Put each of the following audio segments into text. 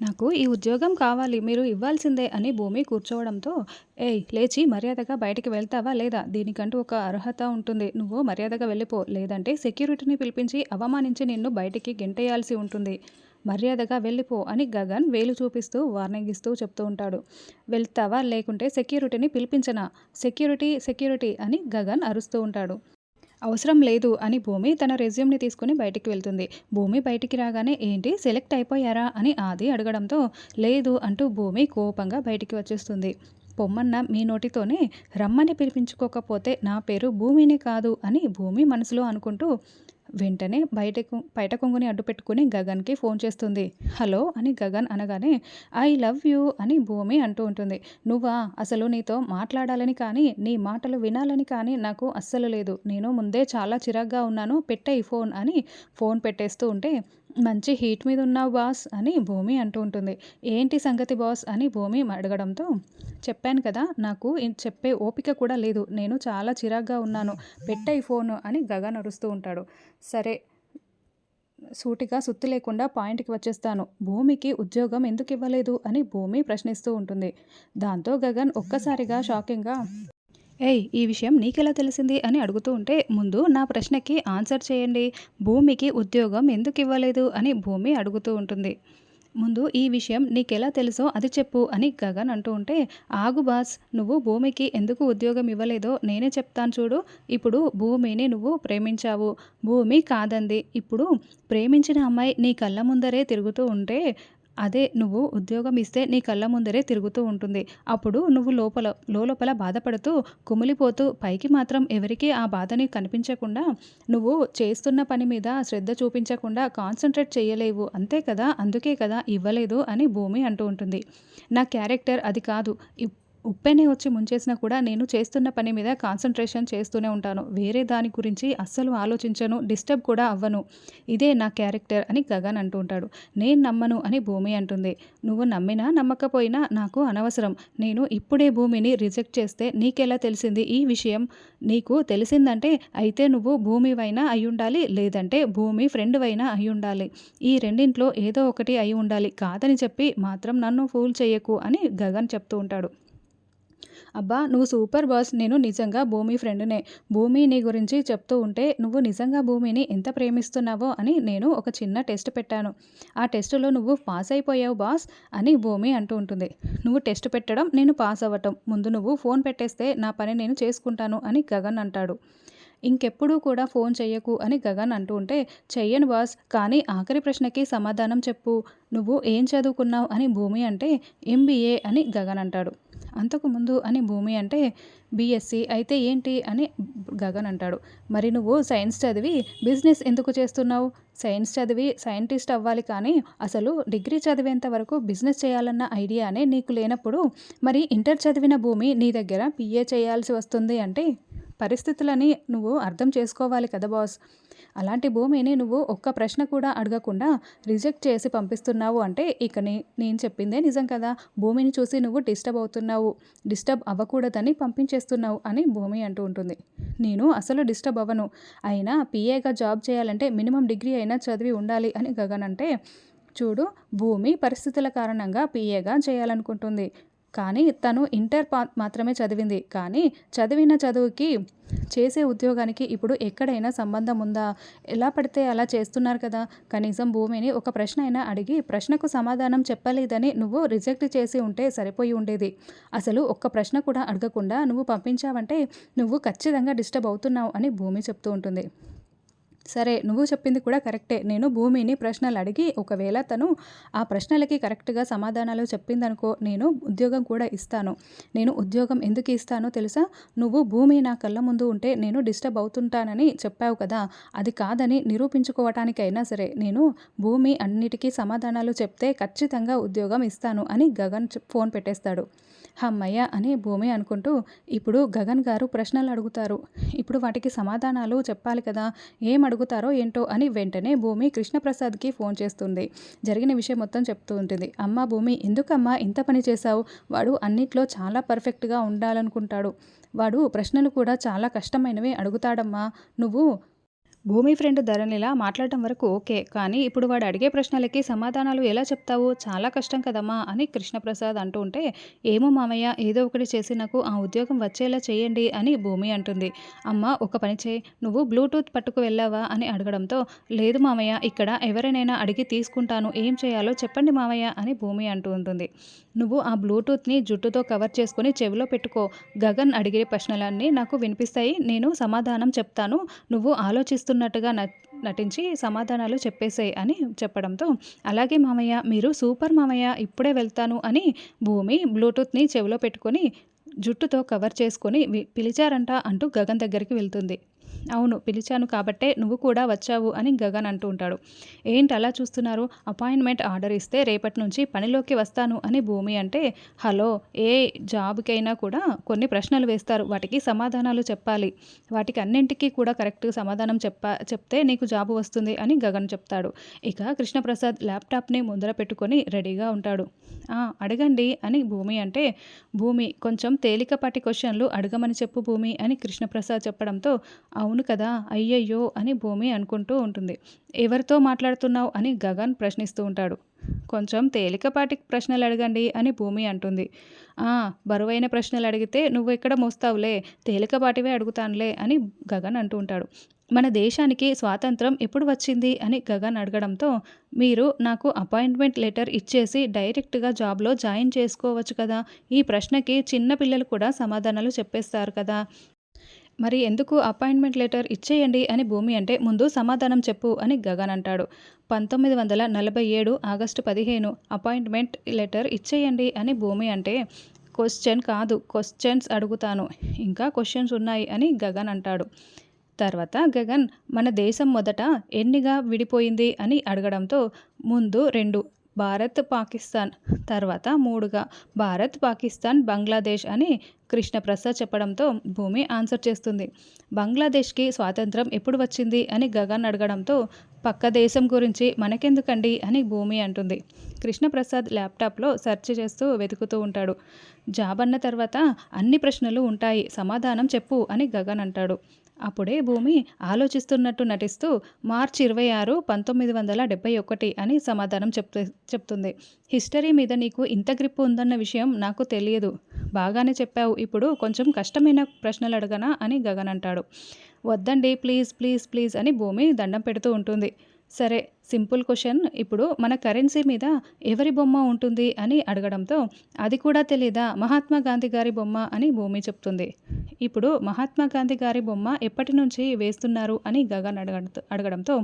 నాకు ఈ ఉద్యోగం కావాలి మీరు ఇవ్వాల్సిందే అని భూమి కూర్చోవడంతో ఏయ్ లేచి మర్యాదగా బయటికి వెళ్తావా లేదా? దీనికంటూ ఒక అర్హత ఉంటుంది. నువ్వు మర్యాదగా వెళ్ళిపో. లేదంటే సెక్యూరిటీని పిలిపించి అవమానించి నిన్ను బయటికి గెంటేయాల్సి ఉంటుంది. మర్యాదగా వెళ్ళిపో అని గగన్ వేలు చూపిస్తూ వార్నింగ్ ఇస్తూ చెప్తూ ఉంటాడు. వెళ్తావా? లేకుంటే సెక్యూరిటీని పిలిపించనా? సెక్యూరిటీ సెక్యూరిటీ అని గగన్ అరుస్తూ ఉంటాడు. అవసరం లేదు అని భూమి తన రెజ్యూమ్ని తీసుకుని బయటికి వెళ్తుంది. భూమి బయటికి రాగానే ఏంటి? సెలెక్ట్ అయిపోయారా? అని ఆది అడగడంతో లేదు అంటూ భూమి కోపంగా బయటికి వచ్చేస్తుంది. పొమ్మన్న మీ నోటితోనే రమ్మని పిలిపించుకోకపోతే నా పేరు భూమిని కాదు అని భూమి మనసులో అనుకుంటూ వెంటనే బయటకు బయట కొంగుని అడ్డు పెట్టుకుని గగన్కి ఫోన్ చేస్తుంది. హలో అని గగన్ అనగానే ఐ లవ్ యూ అని భూమి అంటూ ఉంటుంది. నువ్వా? అసలు నీతో మాట్లాడాలని కానీ నీ మాటలు వినాలని కానీ నాకు అస్సలు లేదు. నేను ముందే చాలా చిరాగ్గా ఉన్నాను. పెట్టే ఈ ఫోన్ అని ఫోన్ పెట్టేస్తూ ఉంటే మంచి హీట్ మీద ఉన్నావు బాస్ అని భూమి అంటూ ఉంటుంది. ఏంటి సంగతి బాస్ అని భూమి అడగడంతో చెప్పాను కదా నాకు చెప్పే ఓపిక కూడా లేదు. నేను చాలా చిరాగ్గా ఉన్నాను. పెట్టే ఫోను అని గగన్ అరుస్తూ ఉంటాడు. సరే సూటిగా సుత్తి లేకుండా పాయింట్కి వచ్చేస్తాను. భూమికి ఉద్యోగం ఎందుకు ఇవ్వలేదు అని భూమి ప్రశ్నిస్తూ ఉంటుంది. దాంతో గగన్ ఒక్కసారిగా షాకింగ్గా ఏయ్ ఈ విషయం నీకెలా తెలిసింది అని అడుగుతూ ఉంటే ముందు నా ప్రశ్నకి ఆన్సర్ చేయండి. భూమికి ఉద్యోగం ఎందుకు ఇవ్వలేదు అని భూమి అడుగుతూ ఉంటుంది. ముందు ఈ విషయం నీకెలా తెలుసో అది చెప్పు అని గగన్ అంటూ ఉంటే ఆగు బాస్ నువ్వు భూమికి ఎందుకు ఉద్యోగం ఇవ్వలేదో నేనే చెప్తాను చూడు. ఇప్పుడు భూమిని నువ్వు ప్రేమించావు. భూమి కాదంది. ఇప్పుడు ప్రేమించిన అమ్మాయి నీ కళ్ళ ముందరే తిరుగుతూ ఉంటే అదే నువ్వు ఉద్యోగం ఇస్తే నీ కళ్ళ ముందరే తిరుగుతూ ఉంటుంది. అప్పుడు నువ్వు లోపల లోపల బాధపడుతూ కుమిలిపోతూ పైకి మాత్రం ఎవరికీ ఆ బాధని కనిపించకుండా నువ్వు చేస్తున్న పని మీద శ్రద్ధ చూపించకుండా కాన్సన్ట్రేట్ చేయలేవు. అంతే కదా? అందుకే కదా ఇవ్వలేదు అని భూమి అంటూ ఉంటుంది. నా క్యారెక్టర్ అది కాదు. ఉప్పెనే వచ్చి ముంచేసినా కూడా నేను చేస్తున్న పని మీద కాన్సన్ట్రేషన్ చేస్తూనే ఉంటాను. వేరే దాని గురించి అస్సలు ఆలోచించను డిస్టర్బ్ కూడా అవ్వను. ఇదే నా క్యారెక్టర్ అని గగన్ అంటూ ఉంటాడు. నేను నమ్మను అని భూమి అంటుంది. నువ్వు నమ్మినా నమ్మకపోయినా నాకు అనవసరం. నేను ఇప్పుడే భూమిని రిజెక్ట్ చేస్తే నీకెలా తెలిసింది ఈ విషయం? నీకు తెలిసిందంటే అయితే నువ్వు భూమివైనా అయి ఉండాలి లేదంటే భూమి ఫ్రెండ్ అయినా అయి ఉండాలి. ఈ రెండింట్లో ఏదో ఒకటి అయి ఉండాలి. కాదని చెప్పి మాత్రం నన్ను ఫూల్ చేయకు అని గగన్ చెప్తూ ఉంటాడు. అబ్బా నువ్వు సూపర్ బాస్. నేను నిజంగా భూమి ఫ్రెండ్నే. భూమి నీ గురించి చెప్తూ ఉంటే నువ్వు నిజంగా భూమిని ఎంత ప్రేమిస్తున్నావో అని నేను ఒక చిన్న టెస్ట్ పెట్టాను. ఆ టెస్టులో నువ్వు పాస్ అయిపోయావు బాస్ అని భూమి అంటూ ఉంటుంది. నువ్వు టెస్ట్ పెట్టడం నేను పాస్ అవ్వటం. ముందు నువ్వు ఫోన్ పెట్టేస్తే నా పని నేను చేసుకుంటాను అని గగన్ అంటాడు. ఇంకెప్పుడూ కూడా ఫోన్ చెయ్యకు అని గగన్ అంటూ ఉంటే చెయ్యను బాస్ కానీ ఆఖరి ప్రశ్నకి సమాధానం చెప్పు. నువ్వు ఏం చదువుకున్నావు అని భూమి అంటే ఎంబీఏ అని గగన్ అంటాడు. అంతకుముందు అని భూమి అంటే బీఎస్సీ అయితే ఏంటి అని గగన్ అంటాడు. మరి నువ్వు సైన్స్ చదివి బిజినెస్ ఎందుకు చేస్తున్నావు? సైన్స్ చదివి సైంటిస్ట్ అవ్వాలి కానీ అసలు డిగ్రీ చదివేంత వరకు బిజినెస్ చేయాలన్న ఐడియానే నీకు లేనప్పుడు మరి ఇంటర్ చదివిన భూమి నీ దగ్గర పిఏ చేయాల్సి వస్తుంది అంటే పరిస్థితులని నువ్వు అర్థం చేసుకోవాలి కదా బాస్ అలాంటి భూమిని నువ్వు ఒక్క ప్రశ్న కూడా అడగకుండా రిజెక్ట్ చేసి పంపిస్తున్నావు అంటే ఇక నేను చెప్పిందే నిజం కదా. భూమిని చూసి నువ్వు డిస్టర్బ్ అవుతున్నావు. డిస్టర్బ్ అవ్వకూడదని పంపించేస్తున్నావు అని భూమి అంటూ ఉంటుంది. నేను అసలు డిస్టర్బ్ అవ్వను. అయినా పిఏగా జాబ్ చేయాలంటే మినిమం డిగ్రీ అయినా చదివి ఉండాలి అని గగన్ అంటే చూడు భూమి పరిస్థితుల కారణంగా పిఏగా చేయాలనుకుంటుంది. కానీ తను ఇంటర్ పా మాత్రమే చదివింది. కానీ చదివిన చదువుకి చేసే ఉద్యోగానికి ఇప్పుడు ఎక్కడైనా సంబంధం ఉందా? ఎలా పడితే అలా చేస్తున్నారు కదా? కనీసం భూమిని ఒక ప్రశ్న అయినా అడిగి ప్రశ్నకు సమాధానం చెప్పలేదని నువ్వు రిజెక్ట్ చేసి ఉంటే సరిపోయి ఉండేది. అసలు ఒక్క ప్రశ్న కూడా అడగకుండా నువ్వు పంపించావంటే నువ్వు ఖచ్చితంగా డిస్టర్బ్ అవుతున్నావు అని భూమి చెప్తూ ఉంటుంది. సరే నువ్వు చెప్పింది కూడా కరెక్టే. నేను భూమిని ప్రశ్నలు అడిగి ఒకవేళ తను ఆ ప్రశ్నలకి కరెక్ట్గా సమాధానాలు చెప్పిందనుకో నేను ఉద్యోగం కూడా ఇస్తాను. నేను ఉద్యోగం ఎందుకు ఇస్తానో తెలుసా? నువ్వు భూమి నా కళ్ళ ముందు ఉంటే నేను డిస్టర్బ్ అవుతుంటానని చెప్పావు కదా. అది కాదని నిరూపించుకోవటానికైనా సరే నేను భూమి అన్నిటికీ సమాధానాలు చెప్తే ఖచ్చితంగా ఉద్యోగం ఇస్తాను అని గగన్ ఫోన్ పెట్టేస్తాడు. హమ్మయ్య అని భూమి అనుకుంటూ ఇప్పుడు గగన్ గారు ప్రశ్నలు అడుగుతారు. ఇప్పుడు వాటికి సమాధానాలు చెప్పాలి కదా ఏం అడుగుతారో ఏంటో అని వెంటనే భూమి కృష్ణప్రసాద్కి ఫోన్ చేస్తుంది. జరిగిన విషయం మొత్తం చెప్తూ ఉంటుంది. అమ్మ భూమి ఎందుకమ్మా ఇంత పని చేశావు? వాడు అన్నిట్లో చాలా పర్ఫెక్ట్గా ఉండాలనుకుంటాడు. వాడు ప్రశ్నలు కూడా చాలా కష్టమైనవి అడుగుతాడమ్మా. నువ్వు భూమి ఫ్రెండ్ ధరణిలా మాట్లాడటం వరకు ఓకే. కానీ ఇప్పుడు వాడు అడిగే ప్రశ్నలకి సమాధానాలు ఎలా చెప్తావు? చాలా కష్టం కదమ్మా! అని కృష్ణప్రసాద్ అంటూ ఉంటే, ఏమో మామయ్య ఏదో ఒకటి చేసి నాకు ఆ ఉద్యోగం వచ్చేలా చేయండి అని భూమి అంటుంది. అమ్మ ఒక పని చేయి నువ్వు బ్లూటూత్ పట్టుకు వెళ్ళావా? అని అడగడంతో, లేదు మామయ్య ఇక్కడ ఎవరినైనా అడిగి తీసుకుంటాను. ఏం చేయాలో చెప్పండి మామయ్య అని భూమి అంటూ ఉంటుంది. నువ్వు ఆ బ్లూటూత్‌ని జుట్టుతో కవర్ చేసుకొని చెవిలో పెట్టుకో. గగన్ అడిగే ప్రశ్నలన్నీ నాకు వినిపిస్తాయి. నేను సమాధానం చెప్తాను. నువ్వు ఆలోచిస్తున్న న నటించి సమాధానాలు చెప్పేసేయ్ అని చెప్పడంతో, అలాగే మామయ్య మీరు సూపర్ మామయ్య ఇప్పుడే వెళ్తాను అని భూమి బ్లూటూత్‌ని చెవిలో పెట్టుకొని, జుట్టుతో కవర్ చేసుకొని పిలిచారంట అంటూ గగన్ దగ్గరికి వెళ్తుంది. అవును పిలిచాను కాబట్టే నువ్వు కూడా వచ్చావు అని గగన్ అంటూ ఉంటాడు. ఏంటి అలా చూస్తున్నారు? అపాయింట్మెంట్ ఆర్డర్ ఇస్తే రేపటి నుంచి పనిలోకి వస్తాను అని భూమి అంటే, హలో ఏ జాబ్‌కైనా కూడా కొన్ని ప్రశ్నలు వేస్తారు. వాటికి సమాధానాలు చెప్పాలి. వాటికి అన్నింటికీ కూడా కరెక్ట్ సమాధానం చెప్పా చెప్తే నీకు జాబ్ వస్తుంది అని గగన్ చెప్తాడు. ఇక కృష్ణప్రసాద్ ల్యాప్‌టాప్‌ని ముందర పెట్టుకొని రెడీగా ఉంటాడు. అడగండి అని భూమి అంటే, భూమి కొంచెం తేలికపాటి క్వశ్చన్‌లు అడగమని చెప్పు భూమి అని కృష్ణప్రసాద్ చెప్పడంతో, అవును కదా! అయ్యయ్యో! అని భూమి అనుకుంటూ ఉంటుంది. ఎవరితో మాట్లాడుతున్నావు? అని గగన్ ప్రశ్నిస్తూ ఉంటాడు. కొంచెం తేలికపాటి ప్రశ్నలు అడగండి అని భూమి అంటుంది. ఆ! బరువైన ప్రశ్నలు అడిగితే నువ్వు ఎక్కడ మోస్తావులే. తేలికపాటివే అడుగుతానులే అని గగన్ అంటూ ఉంటాడు. మన దేశానికి స్వాతంత్రం ఎప్పుడు వచ్చింది? అని గగన్ అడగడంతో, మీరు నాకు అపాయింట్మెంట్ లెటర్ ఇచ్చేసి డైరెక్ట్‌గా జాబ్‌లో జాయిన్ చేసుకోవచ్చు కదా! ఈ ప్రశ్నకి చిన్న పిల్లలు కూడా సమాధానాలు చెప్పేస్తారు కదా! మరి ఎందుకు అపాయింట్మెంట్ లెటర్ ఇచ్చేయండి అని భూమి అంటే, ముందు సమాధానం చెప్పు అని గగన్ అంటాడు. పంతొమ్మిది వందల నలభై ఏడు ఆగస్టు పదిహేను అపాయింట్మెంట్ లెటర్ ఇచ్చేయండి అని భూమి అంటే, క్వశ్చన్ కాదు క్వశ్చన్స్ అడుగుతాను. ఇంకా క్వశ్చన్స్ ఉన్నాయి అని గగన్ అంటాడు. తర్వాత గగన్ మన దేశం మొదట ఎన్నిగా విడిపోయింది అని అడగడంతో, ముందు రెండు భారత్, పాకిస్తాన్ తర్వాత మూడుగా భారత్, పాకిస్తాన్, బంగ్లాదేశ్ అని కృష్ణప్రసాద్ చెప్పడంతో భూమి ఆన్సర్ చేస్తుంది. బంగ్లాదేశ్‌కి స్వాతంత్రం ఎప్పుడు వచ్చింది? అని గగన్ అడగడంతో, పక్క దేశం గురించి మనకెందుకండి అని భూమి అంటుంది. కృష్ణప్రసాద్ ల్యాప్‌టాప్‌లో సెర్చ్ చేస్తూ వెతుకుతూ ఉంటాడు. జాబ్ అన్న తర్వాత అన్ని ప్రశ్నలు ఉంటాయి. సమాధానం చెప్పు అని గగన్ అంటాడు. అప్పుడే భూమి ఆలోచిస్తున్నట్టు నటిస్తూ, మార్చి ఇరవై ఆరు, పంతొమ్మిది వందల డెబ్బై ఒకటి అని సమాధానం చెప్తూ చెప్తుంది. హిస్టరీ మీద నీకు ఇంత గ్రిప్ ఉందన్న విషయం నాకు తెలియదు. బాగానే చెప్పావు. ఇప్పుడు కొంచెం కష్టమైన ప్రశ్నలు అడగనా? అని గగన్ అంటాడు. వద్దండి ప్లీజ్ ప్లీజ్ ప్లీజ్ అని భూమి దండం పెడుతూ ఉంటుంది. సరే సింపుల్ క్వశ్చన్ ఇప్పుడు మన కరెన్సీ మీద ఎవరి బొమ్మ ఉంటుంది అని అడగడంతో, అది కూడా తెలీదా? మహాత్మా గాంధీ గారి బొమ్మ అని భూమి చెప్తుంది. ఇప్పుడు మహాత్మా గాంధీ గారి బొమ్మ ఎప్పటి నుంచి వేస్తున్నారు అని గగన్ అడగ అడగడంతో,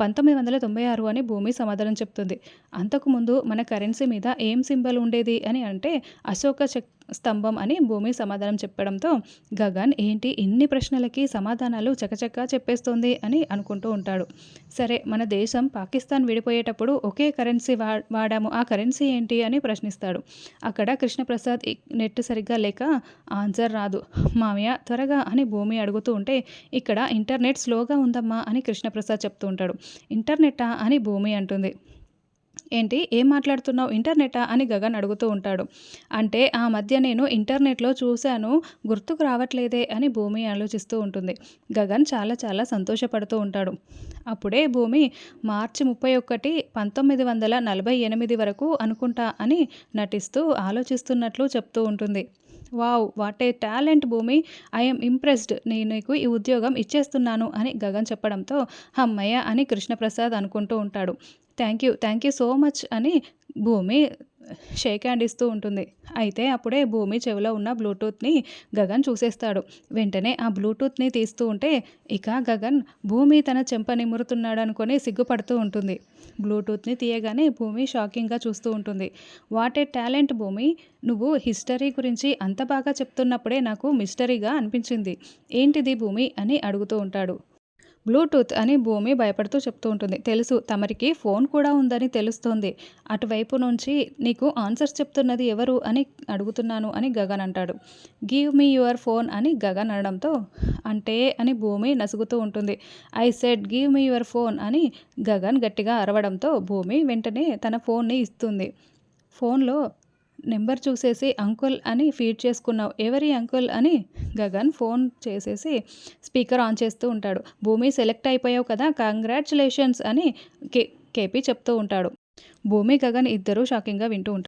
పంతొమ్మిది వందల తొంభై ఆరు అని భూమి సమాధానం చెప్తుంది. అంతకుముందు మన కరెన్సీ మీద ఏం సింబల్ ఉండేది అని అంటే, అశోక చక్ స్తంభం అని భూమి సమాధానం చెప్పడంతో, గగన్ ఏంటి ఇన్ని ప్రశ్నలకి సమాధానాలు చకచకా చెప్పేస్తోంది అని అనుకుంటూ ఉంటాడు. సరే మన దేశం పాకిస్తాన్ విడిపోయేటప్పుడు ఒకే కరెన్సీ వా వాడాము. ఆ కరెన్సీ ఏంటి? అని ప్రశ్నిస్తాడు. అక్కడ కృష్ణప్రసాద్ నెట్ సరిగ్గా లేక ఆన్సర్ రాదు. మామయ్య త్వరగా అని భూమి అడుగుతూ ఉంటే, ఇక్కడ ఇంటర్నెట్ స్లోగా ఉందమ్మా అని కృష్ణప్రసాద్ చెప్తూ ఉంటాడు. ఇంటర్నెట్టా? అని భూమి అంటుంది. ఏంటి ఏం మాట్లాడుతున్నావు? ఇంటర్నెట్టా? అని గగన్ అడుగుతూ ఉంటాడు. అంటే ఆ మధ్య నేను ఇంటర్నెట్‌లో చూశాను. గుర్తుకు రావట్లేదే అని భూమి ఆలోచిస్తూ ఉంటుంది. గగన్ చాలా చాలా సంతోషపడుతూ ఉంటాడు. అప్పుడే భూమి మార్చి ముప్పై ఒకటి, పంతొమ్మిది వందల నలభై ఎనిమిది వరకు అనుకుంటా అని నటిస్తూ ఆలోచిస్తున్నట్లు చెప్తూ ఉంటుంది. Wow! What a talent Bhoomi. I impressed. నేను నీకు ఈ ఉద్యోగం ఇచ్చేస్తున్నాను అని గగన్ చెప్పడంతో, హమ్మయ్య అని కృష్ణప్రసాద్ అనుకుంటూ ఉంటాడు. Thank you thank you so much అని భూమి షేక్ హ్యాండ్ ఇస్తూ ఉంటుంది. అయితే అప్పుడే భూమి చెవిలో ఉన్న బ్లూటూత్‌ని గగన్ చూసేస్తాడు. వెంటనే ఆ బ్లూటూత్‌ని తీస్తూ ఉంటే, ఇక గగన్ భూమి తన చెంప నిమురుతున్నాడనుకొని సిగ్గుపడుతూ ఉంటుంది. బ్లూటూత్‌ని తీయగానే భూమి షాకింగ్‌గా చూస్తూ ఉంటుంది. వాట్ ఏ టాలెంట్ భూమి. నువ్వు హిస్టరీ గురించి అంత బాగా చెప్తున్నప్పుడే నాకు మిస్టరీగా అనిపించింది. ఏంటిది భూమి అని అడుగుతూ ఉంటాడు. బ్లూటూత్ అని భూమి భయపడుతూ చెప్తూ ఉంటుంది. తెలుసు తమరికి ఫోన్ కూడా ఉందని తెలుస్తోంది. అటువైపు నుంచి నీకు ఆన్సర్స్ చెప్తున్నది ఎవరు అని అడుగుతున్నాను అని గగన్ అంటాడు. గివ్ మీ యువర్ ఫోన్ అని గగన్ అనడంతో, అంటే అని భూమి నసుగుతూ ఉంటుంది. I said give me your phone అని గగన్ గట్టిగా అరవడంతో భూమి వెంటనే తన ఫోన్‌ని ఇస్తుంది. ఫోన్‌లో నెంబర్ చూసేసి అంకుల్ అని ఫీడ్ చేసుకున్నావు. ఎవరి అంకుల్ అని? గగన్ ఫోన్ చేసేసి స్పీకర్ ఆన్ చేస్తూ ఉంటాడు. భూమి సెలెక్ట్ అయిపోయావు కదా కంగ్రాచులేషన్స్ అని కే కేపీ చెప్తూ ఉంటాడు. భూమి గగన్ ఇద్దరూ షాకింగ్గా వింటూ ఉంటారు.